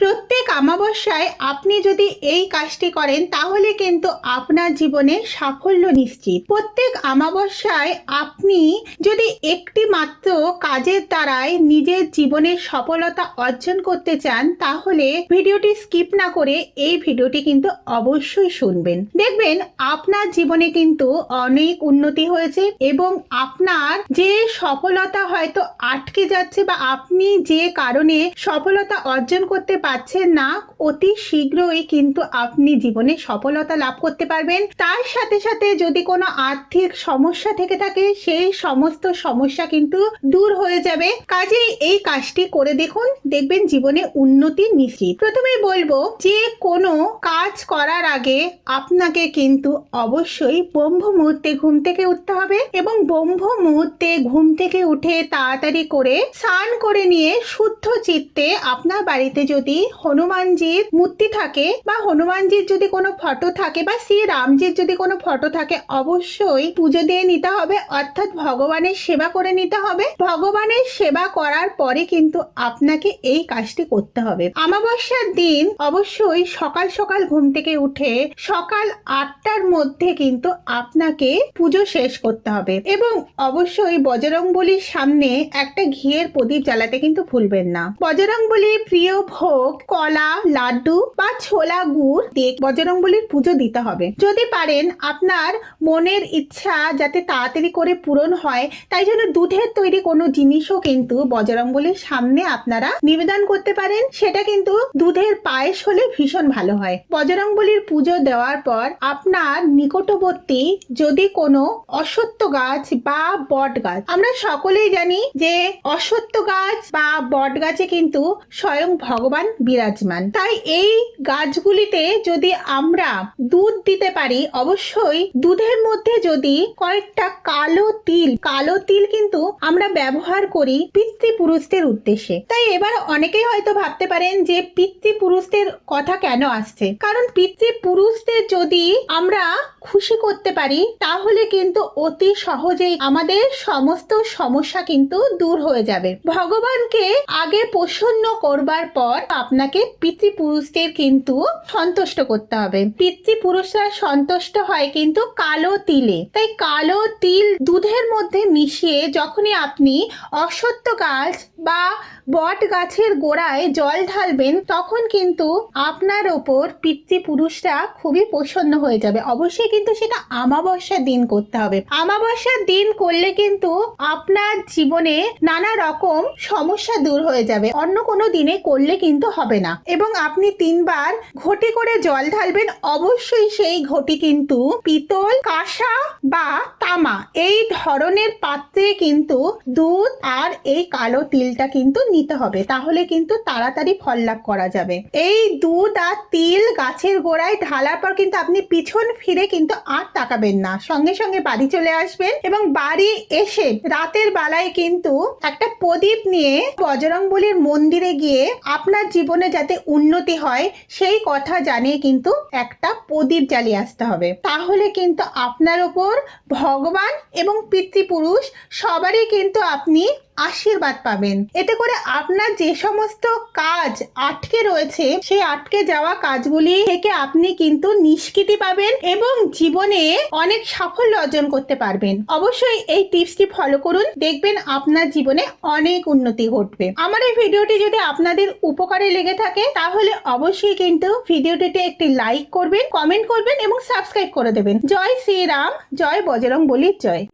প্রত্যেক আমাবস্যায় আপনি যদি এই কাজটি করেন, তাহলে কিন্তু আপনার জীবনে সাফল্য নিশ্চিত। প্রত্যেক আমাবস্যায় আপনি যদি একটি মাত্র কাজের দ্বারাই নিজের জীবনের সফলতা অর্জন করতে চান, তাহলে ভিডিওটি স্কিপ না করে এই ভিডিওটি কিন্তু অবশ্যই শুনবেন। দেখবেন আপনার জীবনে কিন্তু অনেক উন্নতি হয়েছে এবং আপনার যে সফলতা হয়তো আটকে যাচ্ছে বা আপনি যে কারণে সফলতা অর্জন করতে পারছেন না, অতি শীঘ্রই কিন্তু আপনি জীবনে সফলতা লাভ করতে পারবেন। তার সাথে সাথে যদি কোনো আর্থিক সমস্যা থেকে থাকে, সেই সমস্ত সমস্যা কিন্তু দূর হয়ে যাবে। কাজে এই কাজটি করে দেখুন, দেখবেন জীবনে উন্নতি নিশ্চিত। প্রথমেই বলব যে, কোনো কাজ করার আগে আপনাকে কিন্তু অবশ্যই ব্রহ্ম মুহূর্তে ঘুম থেকে উঠতে হবে এবং ব্রহ্ম মুহূর্তে ঘুম থেকে উঠে তাড়াতাড়ি করে স্নান করে নিয়ে শুদ্ধ চিত্তে আপনার বাড়িতে যদি হনুমানজির মূর্তি থাকে বা হনুমানজির যদি কোনো ফটো থাকে বা শ্রী রামজির যদি কোনো ফটো থাকে, অবশ্যই পুজো দিয়ে নিতে হবে। অর্থাৎ ভগবানের সেবা করে নিতে হবে। ভগবানের সেবা করার পরে কিন্তু আপনাকে এই কাজটি করতে হবে। আমাবস্যার দিন অবশ্যই সকাল সকাল ঘুম থেকে উঠে সকাল আটটার মধ্যে কিন্তু আপনাকে পুজো শেষ করতে হবে। এবং অবশ্যই বজরংবলির সামনে একটা ঘিয়ের প্রদীপ জ্বালাতে কিন্তু ভুলবেন না। বজরংবলির প্রিয় ভোগ কলা, লাড্ডু বা ছোলা গুড় দিয়ে বজরংবলির পুজো দিতে হবে। যদি পারেন আপনার মনের ইচ্ছা যাতে তাড়াতাড়ি করে পূরণ হয়, তাই জন্য দুধের তৈরি কোনো জিনিসও কিন্তু বজরংবলির সামনে আপনারা নিবেদন করতে পারেন। সেটা কিন্তু দুধের পায়েস হলে ভীষণ ভালো হয়। বজরংবলির পুজো দেওয়ার পর আপনার নিকটবর্তী যদি কোনো অসত্য গাছ বা বট গাছ, আমরা সকলেই জানি যে অসত্য গাছ বা বট গাছে কিন্তু স্বয়ং ভগবান বিরাজমান। তাই এই গাছগুলিতে যদি আমরা দুধ দিতে পারি, অবশ্যই দুধের মধ্যে যদি কয়েকটা কালো তিল কালো তিল কিন্তু আমরা ব্যবহার করি পিতৃপুরুষদের উদ্দেশ্যে। তাই এবার অনেকেই হয়তো ভাবতে পারেন যে পিতৃপুরুষদের কথা কেন আসছে? কারণ পিতৃপুরুষদের যদি আমরা খুশি করতে পারি, তাহলে কিন্তু অতি সহজেই আমাদের সমস্ত সমস্যা কিন্তু দূর হয়ে যাবে। ভগবানকে আগে প্রসন্ন করবার পর আপনাকে পিতৃপুরুষদের কিন্তু সন্তুষ্ট করতে হবে। পিতৃপুরুষরা সন্তুষ্ট হয় কিন্তু কালো তিলে। তাই কালো তিল দুধের মধ্যে মিশিয়ে যখনই আপনি অসত্য গাছ বা বট গাছের গোড়ায় জল ঢালবেন, তখন কিন্তু আপনার ওপর পিতৃপুরুষরা খুবই প্রসন্ন হয়ে যাবে। অবশ্যই কিন্তু সেটা আমাবস্যার দিন করতে হবে। আমাবস্যার দিন করলে কিন্তু আপনার জীবনে নানা রকম সমস্যা দূর হয়ে যাবে। অন্য কোনো দিনে করলে কিন্তু হবে না। এবং আপনি তিনবার ঘটি করে জল ঢালবেন, অবশ্যই সেই ঘটি কিন্তু পিতল, কাঁসা বা তামা, এই ধরনের পাত্রে কিন্তু দুধ আর এই কালো তিলটা কিন্তু নিতে হবে, তাহলে কিন্তু তাড়াতাড়ি ফল লাভ করা যাবে। এই দুধ আর তিল গাছের গোড়ায় ঢালার পর কিন্তু আপনি পিছন ফিরে কিন্তু আর তাকাবেন না। সঙ্গে সঙ্গে বাড়ি চলে আসবেন এবং বাড়ি এসে রাতের বেলায় কিন্তু একটা প্রদীপ নিয়ে বজরংবলির মন্দিরে গিয়ে আপনার জীবনে যাতে উন্নতি হয়, সেই কথা জানিয়ে কিন্তু একটা প্রদীপ জ্বালিয়ে আসতে হবে। তাহলে কিন্তু আপনার ওপর ভগবান এবং পিতৃপুরুষ সবারই কিন্তু আপনি আশীর্বাদ পাবেন। এতে করে আপনার যে সমস্ত কাজ আটকে রয়েছে, সেই আটকে যাওয়া কাজগুলি থেকে আপনি কিন্তু নিষ্কৃতি পাবেন এবং জীবনে অনেক সাফল্য অর্জন করতে পারবেন। অবশ্যই এই টিপসটি ফলো করুন, দেখবেন আপনার জীবনে অনেক উন্নতি ঘটবে। আমার এই ভিডিওটি যদি আপনাদের উপকারে লেগে থাকে, তাহলে অবশ্যই কিন্তু ভিডিওটিতে একটি লাইক করবেন কমেন্ট করবেন এবং সাবস্ক্রাইব করে দেবেন। জয় শ্রীরাম, জয় বজরং বলির জয়।